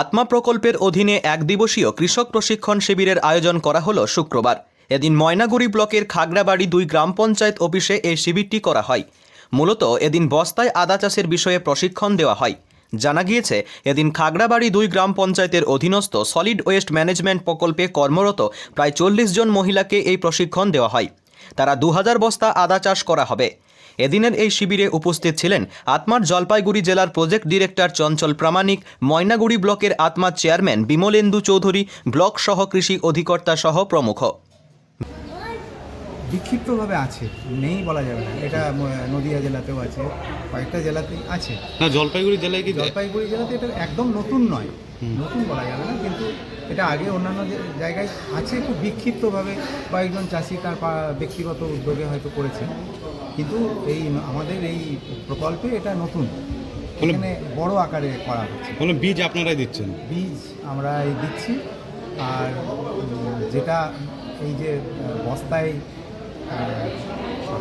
আত্মা প্রকল্পের অধীনে এক দিবসীয় কৃষক প্রশিক্ষণ শিবিরের আয়োজন করা হলো শুক্রবার। এদিন ময়নাগুড়ি ব্লকের খাগড়াবাড়ি দুই গ্রাম পঞ্চায়েত অফিসে এই শিবিরটি করা হয়। মূলত এদিন বস্তায় আদা চাষের বিষয়ে প্রশিক্ষণ দেওয়া হয়। জানা গিয়েছে, এদিন খাগড়াবাড়ি দুই গ্রাম পঞ্চায়েতের অধীনস্থ সলিড ওয়েস্ট ম্যানেজমেন্ট প্রকল্পে কর্মরত প্রায় চল্লিশ জন মহিলাকে এই প্রশিক্ষণ দেওয়া হয়। তারা দু হাজার বস্তা আদা চাষ করা হবে। এদিনের এই শিবিরে উপস্থিত ছিলেন আত্মার জলপাইগুড়ি জেলার প্রজেক্ট ডিরেক্টর চঞ্চল প্রামাণিক ময়নাগুড়ি ব্লকের আত্মার চেয়ারম্যান বিমলেন্দু চৌধুরী ব্লক সহ কৃষি অধিকর্তা সহ প্রমুখ। বিক্ষিপ্তভাবে আছে নেই বলা যাবে না। এটা নদিয়া জেলাতেও আছে কয়েকটা জেলাতেই আছে। না জলপাইগুড়ি জেলায় কি জলপাইগুড়ি জেলাতে এটা একদম নতুন নয়। নতুন বলা যাবে না কিন্তু এটা আগে অন্যান্য জায়গায় আছে খুব বিক্ষিপ্তভাবে কয়েকজন চাষি তার পা- ব্যক্তিগত উদ্যোগে হয়তো করেছেন কিন্তু এই আমাদের এই প্রকল্পে এটা নতুন। এখানে বড় আকারে করা হচ্ছে। কোনো বীজ আপনারাই দিচ্ছেন? বীজ আমরা এই দিচ্ছি। আর যেটা এই যে বস্তায়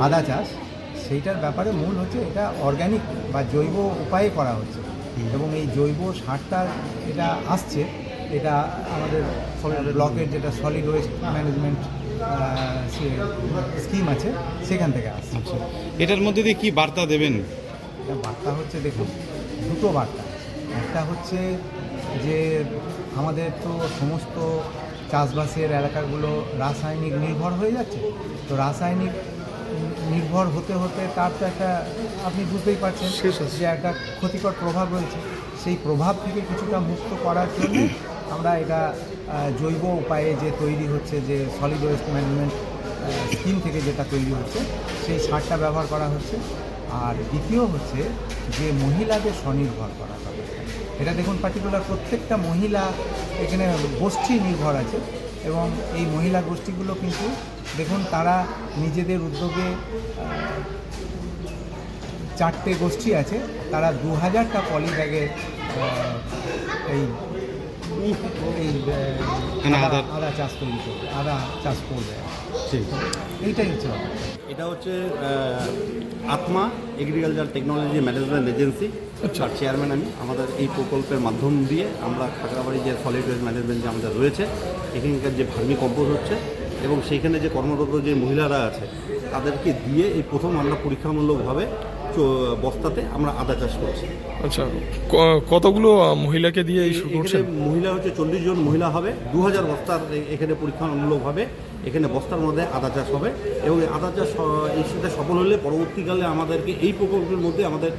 আদা চাষ সেইটার ব্যাপারে মূল হচ্ছে এটা অর্গ্যানিক বা জৈব উপায়ে করা হচ্ছে। এবং এই জৈব সারটা এটা আসছে। এটা আমাদের ব্লকের যেটা সলিড ওয়েস্ট ম্যানেজমেন্ট স্কিম আছে সেখান থেকে আসছে। আচ্ছা। এটার মধ্যে দিয়ে কি বার্তা দেবেন? বার্তা হচ্ছে দেখুন দুটো বার্তা। একটা হচ্ছে যে আমাদের তো সমস্ত চাষবাসের এলাকাগুলো রাসায়নিক নির্ভর হয়ে যাচ্ছে। তো রাসায়নিক নির্ভর হতে হতে তার তো একটা আপনি বুঝতেই পারছেন যে একটা ক্ষতিকর প্রভাব রয়েছে। সেই প্রভাব থেকে কিছুটা মুক্ত করার জন্য আমরা এটা জৈব উপায়ে যে তৈরি হচ্ছে, যে সলিড ওয়েস্ট ম্যানেজমেন্ট স্কিম থেকে যেটা তৈরি হচ্ছে, সেই সারটা ব্যবহার করা হচ্ছে। আর দ্বিতীয় হচ্ছে যে মহিলাদের স্বনির্ভর করা হবে এটা দেখুন পার্টিকুলার প্রত্যেকটা মহিলা এখানে গোষ্ঠী নির্ভর আছে এবং এই মহিলা গোষ্ঠীগুলো কিন্তু দেখুন, তারা নিজেদের উদ্যোগে চারটে গোষ্ঠী আছে। তারা দু হাজারটা পলি ব্যাগের এই এই আদা। চাষ তৈরি করবে আদা চাষ করবে। ঠিক। এইটাই হচ্ছে এটা হচ্ছে ATMA agriculture technology management agency তার চেয়ারম্যান আমি। আমাদের এই প্রকল্পের মাধ্যম দিয়ে আমরা খাগড়াবাড়ি যে সলিড ওয়েস্ট ম্যানেজমেন্ট যে আমাদের রয়েছে এখানকার যে ভার্মি কম্পোজ হচ্ছে এবং সেইখানে যে কর্মরত যে মহিলারা আছে তাদেরকে দিয়ে এই প্রথম আমরা পরীক্ষামূলকভাবে বস্তাতে আমরা আদা চাষ করছি। আচ্ছা কতগুলো মহিলাকে দিয়ে এই করছেন? মহিলা হচ্ছে চল্লিশ জন মহিলা হবে দু হাজার বস্তার এখানে পরীক্ষামূলকভাবে এখানে বস্তার মধ্যে আদা চাষ হবে এবং আদা চাষ এই সেটা সফল হলে পরবর্তীকালে আমাদেরকে এই প্রকল্পের মধ্যে আমাদের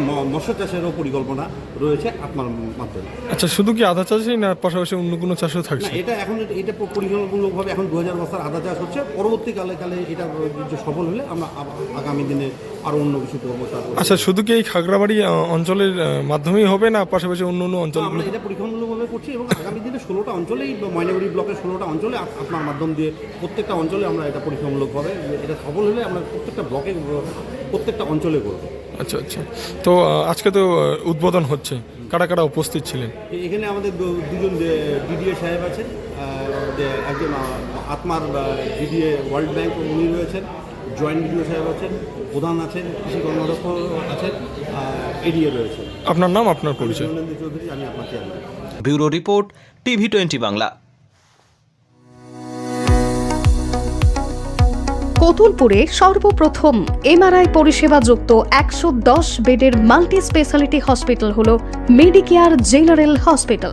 ম- মৎস্য চাষেরও পরিকল্পনা রয়েছে আত্মার মাধ্যমে। আচ্ছা শুধু কি আদা চাষই না পাশাপাশি অন্য কোনো চাষও থাকছে? এটা এখন এটা প- পরীক্ষামূলকভাবে এখন দু হাজার বস্তার আদা চাষ হচ্ছে পরবর্তীকালে কালে এটা সফল হলে আমরা আগামী দিনে আরও অন্য কিছু করব তারপর আচ্ছা শুধু কি এই খাগড়াবাড়ি অঞ্চলের মাধ্যমেই হবে না? পাশাপাশি অন্য অন্য তো অঞ্চলগুলো আমরা এটা পরীক্ষামূলকভাবে করছি এবং আগামী দিনে ষোলোটা অঞ্চলেই ময়নাগুড়ি ব্লকের ষোলোটা অঞ্চলে আপনার মাধ্যম দিয়ে প্রত্যেকটা অঞ্চলে আমরা এটা পরীক্ষামূলকভাবে এটা সফল হলে আমরা প্রত্যেকটা ব্লকে প্রত্যেকটা অঞ্চলে করব। আচ্ছা আচ্ছা। তো আজকে তো উদ্বোধন হচ্ছে। কারা কারা উপস্থিত ছিলেন? এখানে আমাদের দুজন ডিডিএ সাহেব আছেন একজন আত্মার ডিডিএ ওয়ার্ল্ড ব্যাংক উনি রয়েছেন। জয়েন্ট ডিডিও সাহেব আছেন প্রধান আছেন কৃষি কর্মদক্ষ আছেন এডিএ রয়েছেন আপনার নাম আপনার পরিচয়? চৌধুরী আমি আপনার chairman bureau report TV twenty Bangla. কতুলপুরে সর্বপ্রথম এমআরআই পরিষেবা যুক্ত একশো দশ বেডের মাল্টি স্পেশালিটি হসপিটাল হল মেডিকেয়ার জেনারেল হসপিটাল